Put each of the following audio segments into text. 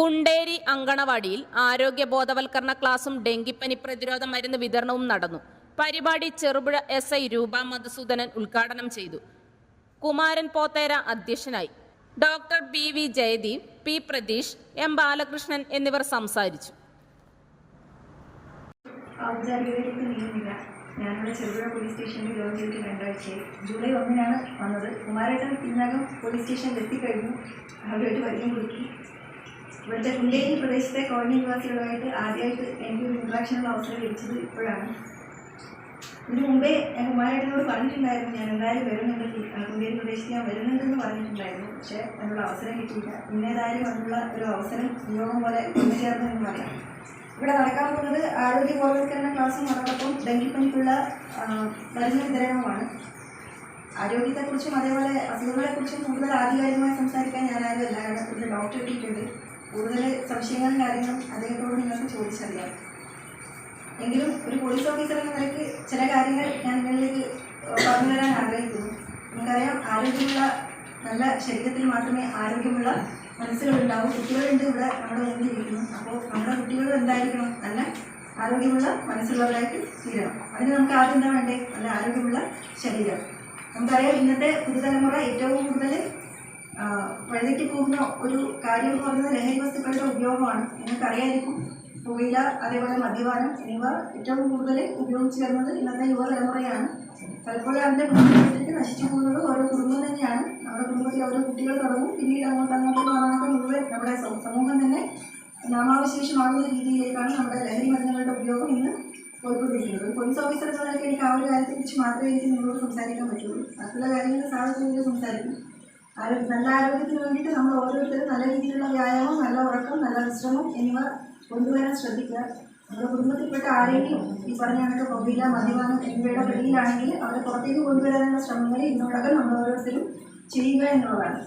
കുണ്ടേരി അങ്കണവാടിയിൽ ആരോഗ്യ ബോധവൽക്കരണ ക്ലാസും ഡെങ്കിപ്പനി പ്രതിരോധ മരുന്ന് വിതരണവും നടന്നു. പരിപാടി ചെറുപുഴ എസ് ഐ രൂപ മധുസൂദനൻ ഉദ്ഘാടനം ചെയ്തു. കുമാരൻ പോത്തേര അധ്യക്ഷനായി. Doctor B V Jayadeep P Pratheesh M Balakrishnan എന്നിവർ സംസാരിച്ചു. ഞാനിവിടെ ചെറുപുഴ പോലീസ് സ്റ്റേഷനിൽ ജോലി ചെയ്തിട്ട് രണ്ടാഴ്ചയായി ജൂലൈ ഒന്നിനാണ് വന്നത്. കുമാരേട്ടൻ ഇതിനകം പോലീസ് സ്റ്റേഷനിൽ എത്തിക്കഴിഞ്ഞു. അവരുമായിട്ട് വരികയും കൊടുക്കി ഇവിടുത്തെ കുണ്ടേരി പ്രദേശത്തെ കോളനി നിവാസികളുമായിട്ട് ആദ്യമായിട്ട് എനിക്ക് ഒരു ഇൻട്രാക്ഷനുള്ള അവസരം ലഭിച്ചത് ഇപ്പോഴാണ്. ഇതിനു മുമ്പേ ഞാൻ കുമാരേട്ടനോട് പറഞ്ഞിട്ടുണ്ടായിരുന്നു ഞാൻ എന്തായാലും വരുന്നുണ്ട്. കുണ്ടേരി പ്രദേശത്ത് ഞാൻ വരുന്നുണ്ടെന്ന് പറഞ്ഞിട്ടുണ്ടായിരുന്നു. പക്ഷേ അതിനുള്ള അവസരം കിട്ടിയില്ല. ഇന്നേതായാലും അതിനുള്ള ഒരു അവസരം നിയോഗം പോലെ വന്നു ചേർന്നു എന്ന് പറയാം. ഇവിടെ നടക്കാൻ പോകുന്നത് ആരോഗ്യ ബോധവൽക്കരണ ക്ലാസ്സും അതോടൊപ്പം ഡെങ്കിപ്പനിക്കുള്ള മരുന്ന് വിതരണവുമാണ്. ആരോഗ്യത്തെക്കുറിച്ചും അതേപോലെ അസുഖങ്ങളെക്കുറിച്ചും കൂടുതൽ ആധികാരികമായി സംസാരിക്കാൻ ഞാൻ അല്ല. കാരണം കൂടുതൽ ഡോക്ടർ എത്തിയിട്ടുണ്ട് കൂടുതൽ സംശയങ്ങളും കാര്യങ്ങളും അദ്ദേഹത്തോട് നിങ്ങൾക്ക് ചോദിച്ചറിയാം. എങ്കിലും ഒരു പോലീസ് ഓഫീസർ എന്ന നിലയ്ക്ക് ചില കാര്യങ്ങൾ ഞാൻ നിങ്ങളിലേക്ക് പറഞ്ഞു തരാൻ ആഗ്രഹിക്കുന്നു. നമുക്കറിയാം ആരോഗ്യമുള്ള നല്ല ശരീരത്തിൽ മാത്രമേ ആരോഗ്യമുള്ള മനസ്സുകളുണ്ടാവൂ കുട്ടികളുണ്ട് ഇവിടെ നമ്മുടെ മുന്നിൽ ഇരിക്കുന്നു അപ്പോൾ നമ്മുടെ കുട്ടികളും എന്തായിരിക്കണം? നല്ല ആരോഗ്യമുള്ള മനസ്സുള്ളവരായിട്ട് തീരണം. അതിന് നമുക്ക് ആദ്യം എന്താ വേണ്ടേ? നല്ല ആരോഗ്യമുള്ള ശരീരം. നമുക്കറിയാം ഇന്നത്തെ പുതുതലമുറ ഏറ്റവും കൂടുതൽ വഴിതെറ്റി പോകുന്ന ഒരു കാര്യം എന്ന് പറയുന്നത് ലഹരി വസ്തുക്കളുടെ ഉപയോഗമാണ്. നിങ്ങൾക്കറിയായിരിക്കും പുകയില അതേപോലെ മദ്യപാനം എന്നിവ ഏറ്റവും കൂടുതൽ ഉപയോഗിച്ച് വരുന്നത് ഇന്നത്തെ യുവതലമുറയാണ്. പലപ്പോഴും അവരുടെ കുടുംബത്തിലേക്ക് നശിച്ചു പോകുന്നത് ഓരോ കുടുംബം തന്നെയാണ്. നമ്മുടെ കുടുംബത്തിൽ ഓരോ കുട്ടികൾ തുടങ്ങും. പിന്നീട് അങ്ങോട്ട് അങ്ങോട്ട് മാറാനൊക്കെ മുഴുവൻ നമ്മുടെ സമൂഹം തന്നെ നാമാവശേഷമാകുന്ന രീതിയിലേക്കാണ് നമ്മുടെ ലഹരി മരുന്നുകളുടെ ഉപയോഗം ഇന്ന് പോയിക്കൊണ്ടിരിക്കുന്നത്. പോലീസ് ഓഫീസർ എന്ന നിലയ്ക്ക് എനിക്ക് ആ ഒരു കാര്യത്തെക്കുറിച്ച് മാത്രമേ എനിക്ക് നിങ്ങളോട് സംസാരിക്കാൻ പറ്റുള്ളൂ. മറ്റുള്ള കാര്യങ്ങൾ സാഹചര്യത്തിൽ സംസാരിക്കും. നല്ല ആരോഗ്യത്തിന് വേണ്ടിയിട്ട് നമ്മൾ ഓരോരുത്തരും നല്ല രീതിയിലുള്ള വ്യായാമം നല്ല ഉറക്കം നല്ല വിശ്രമം എന്നിവ കൊണ്ടുവരാൻ ശ്രദ്ധിക്കുക. നമ്മുടെ കുടുംബത്തിൽപ്പെട്ട ആരെങ്കിലും ഈ പറഞ്ഞ കണക്ക് പുകയില മദ്യപാനം എന്നിവയുടെ പിടിയിലാണെങ്കിൽ അവരെ പുറത്തേക്ക് കൊണ്ടുവരാനുള്ള ശ്രമങ്ങൾ ഇന്നോടകം നമ്മൾ ഓരോരുത്തരും ചെയ്യുക എന്നുള്ളതാണ്.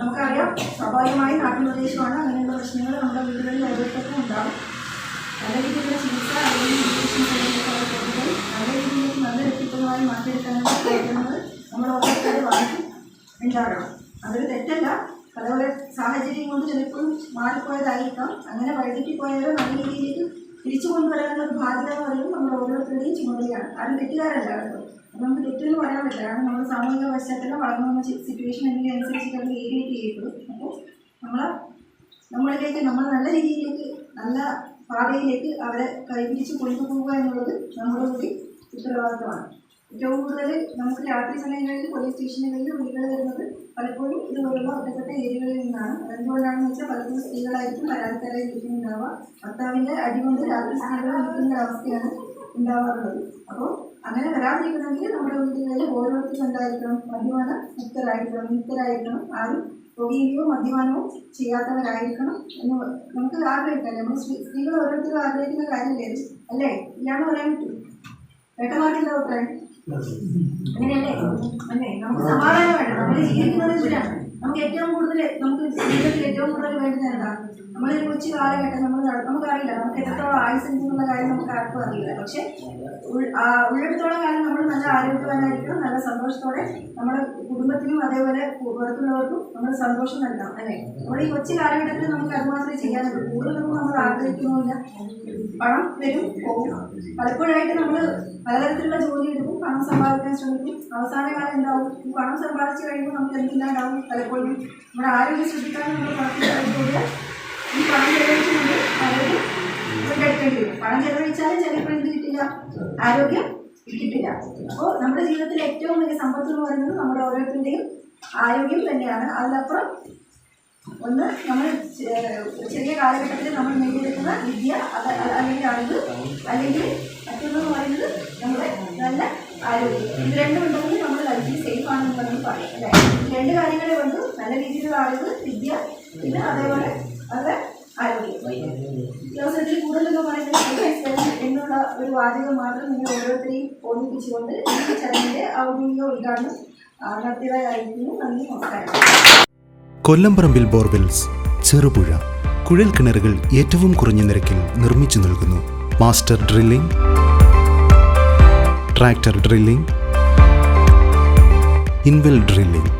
നമുക്കറിയാം സ്വാഭാവികമായും നാട്ടുപ്രദേശമാണ് അങ്ങനെയുള്ള പ്രശ്നങ്ങൾ നമ്മുടെ വീടുകളിൽ ഓരോരുത്തർക്കും ഉണ്ടാകും. നല്ല രീതിയിലുള്ള ചികിത്സ അല്ലെങ്കിൽ നല്ല രീതിയിലേക്ക് നല്ല വ്യക്തിത്വമായി മാറ്റിയെടുക്കാനുള്ള പ്രവർത്തനങ്ങൾ നമ്മൾ ഓരോരുത്തരെ വാങ്ങി ഉണ്ടാകണം അതൊരു തെറ്റല്ല. അതേപോലെ സാഹചര്യം കൊണ്ട് ചിലപ്പോൾ മാറിപ്പോയതായിരിക്കാം. അങ്ങനെ വഴിതെറ്റി പോയവരെ നല്ല രീതിയിലേക്ക് തിരിച്ചു കൊണ്ടുവരാനുള്ള ഒരു ബാധ്യത എന്ന് പറയുന്നത് നമ്മൾ ഓരോരുത്തരുടെയും ചുമതലയാണ്. ആരും തെറ്റുകാരല്ല അത് നമുക്ക് തെറ്റെന്ന് പറയാൻ പറ്റില്ല. കാരണം നമ്മൾ സാമൂഹിക പശ്ചാത്തലം വളർന്നു വന്ന സിറ്റുവേഷൻ എന്നിവ നമ്മൾ ഏരിയേറ്റ് ചെയ്യപ്പെടും. അപ്പോൾ നമ്മൾ നമ്മളിലേക്ക് നമ്മൾ നല്ല രീതിയിലേക്ക് നല്ല പാതയിലേക്ക് അവരെ കൈപിടിച്ച് കൊണ്ടുപോകുക എന്നുള്ളത് നമ്മുടെ കൂടി ഉത്തരവാദിത്തമാണ്. ഏറ്റവും കൂടുതൽ നമുക്ക് രാത്രി സമയങ്ങളിൽ പോലീസ് സ്റ്റേഷനുകളിൽ വിളികൾ വരുന്നത് പലപ്പോഴും ഇതുപോലുള്ള ഒറ്റപ്പെട്ട ഏരിയകളിൽ നിന്നാണ്. അതെന്തുകൊണ്ടാണെന്ന് വെച്ചാൽ പലപ്പോഴും സ്ത്രീകളായിരിക്കും പരാതിക്കാരായി ഇരിക്കുന്നുണ്ടാവുക ഭർത്താവിന്റെ അടികൊണ്ട് രാത്രി സ്ത്രീകൾ നിൽക്കുന്ന ഒരവസ്ഥയാണ് ഉണ്ടാവാറുള്ളത്. അപ്പോൾ അങ്ങനെ വരാതിരിക്കണമെങ്കിൽ നമ്മുടെ വീടുകളിൽ ഓരോരുത്തരും എന്തായിരിക്കണം മദ്യപാന മുക്തരായിരിക്കണം. മുക്തരായിരിക്കണം ആരും പുകയിലോ മദ്യപാനമോ ചെയ്യാത്തവരായിരിക്കണം എന്ന് നമുക്ക് ആഗ്രഹിക്കാം. നമ്മൾ സ്ത്രീ- സ്ത്രീകൾ ഓരോരുത്തരും ആഗ്രഹിക്കുന്ന കാര്യമല്ലേ? അല്ലേ? ഇല്ലാന്ന് പറയാൻ പറ്റും. ഏട്ടന്മാർക്കെന്താ അഭിപ്രായം? അങ്ങനെയല്ലേ? അല്ലേ? നമുക്ക് സമാധാനം വേണ്ട നമ്മൾ ജീവിക്കുന്നത് ഇതിലാണ്. നമുക്ക് ഏറ്റവും കൂടുതൽ നമുക്ക് ജീവിതത്തിൽ ഏറ്റവും കൂടുതൽ വേണ്ടത് എന്താ? നമ്മളൊരു കൊച്ചു കാലഘട്ടം നമ്മൾ നട- നമുക്കറിയില്ല നമുക്ക് എത്രത്തോളം ആയുസ് കാര്യം നമുക്ക് ആർക്കും അറിയില്ല. പക്ഷെ ഉള്ളിടത്തോളം കാലം നമ്മൾ നല്ല ആരോഗ്യവാനായിരിക്കണം നല്ല സന്തോഷത്തോടെ നമ്മുടെ കുടുംബത്തിനും അതേപോലെ പുറത്തുള്ളവർക്കും നമ്മൾ സന്തോഷം നൽകാം അല്ലെ? നമ്മുടെ ഈ കൊച്ചു കാലഘട്ടത്തിൽ നമുക്ക് അതുമാത്രമേ ചെയ്യാനുള്ളൂ കൂടുതലൊന്നും നമ്മൾ ആഗ്രഹിക്കുന്നില്ല പണം വരും പോകും. പലപ്പോഴായിട്ട് നമ്മൾ പലതരത്തിലുള്ള ജോലി എടുക്കും പണം സമ്പാദിക്കാൻ ശ്രമിക്കും. അവസാന കാലം എന്താവും? പണം സമ്പാദിച്ചു കഴിയുമ്പോൾ നമുക്ക് എന്തില്ലാണ്ടാവും പലപ്പോഴും നമ്മുടെ ആരോഗ്യം ശ്രദ്ധിക്കാൻ നമ്മൾ കൂടിയാൽ ഈ പണം ചെലവഴിച്ച് നമ്മൾ ആരോഗ്യം വീണ്ടെടുക്കേണ്ടി വരും പണം ചെലവഴിച്ചാലും ചിലപ്പോൾ എന്ത് കിട്ടില്ല. ആരോഗ്യം കിട്ടില്ല. അപ്പോൾ നമ്മുടെ ജീവിതത്തിലെ ഏറ്റവും വലിയ സമ്പത്ത് എന്ന് പറയുന്നത് നമ്മുടെ ഓരോരുത്തരുടെയും ആരോഗ്യം തന്നെയാണ്. അതിനപ്പുറം ഒന്ന് നമ്മൾ ചെറിയ കാലഘട്ടത്തിൽ നമ്മൾ നേടിയെടുക്കുന്ന വിദ്യ അല്ലെങ്കിൽ അറിവ് അല്ലെങ്കിൽ മറ്റൊന്നെന്ന് പറയുന്നത് നമ്മുടെ നല്ല ആരോഗ്യം. ഇത് രണ്ടും ഉണ്ടെങ്കിൽ നമ്മൾ ലൈഫിൽ സേഫ് ആണെന്ന് നമ്മൾ പറയും അല്ലേ? രണ്ട് കാര്യങ്ങളെ കൊണ്ട് നല്ല രീതിയിലുള്ള അറിവ് വിദ്യ പിന്നെ അതേപോലെ അത് ആരോഗ്യം കൂടുതലൊക്കെ പറയുന്നത് എന്നുള്ള ഒരു വാചകം മാത്രം നിങ്ങൾ ഓരോരുത്തരെയും ഓർമ്മിപ്പിച്ചുകൊണ്ട് ഈ ചടങ്ങിന്റെ ഔദ്യോഗിക ഉദ്ഘാടനം നടത്തിയതായിരിക്കുന്നു നന്ദി നമസ്കാരം കൊല്ലംപറമ്പിൽ ബോർവെൽസ് ചെറുപുഴ കുഴൽ കിണറുകൾ ഏറ്റവും കുറഞ്ഞ നിരക്കിൽ നിർമ്മിച്ചു നൽകുന്നു. Master drilling tractor drilling inwell drilling.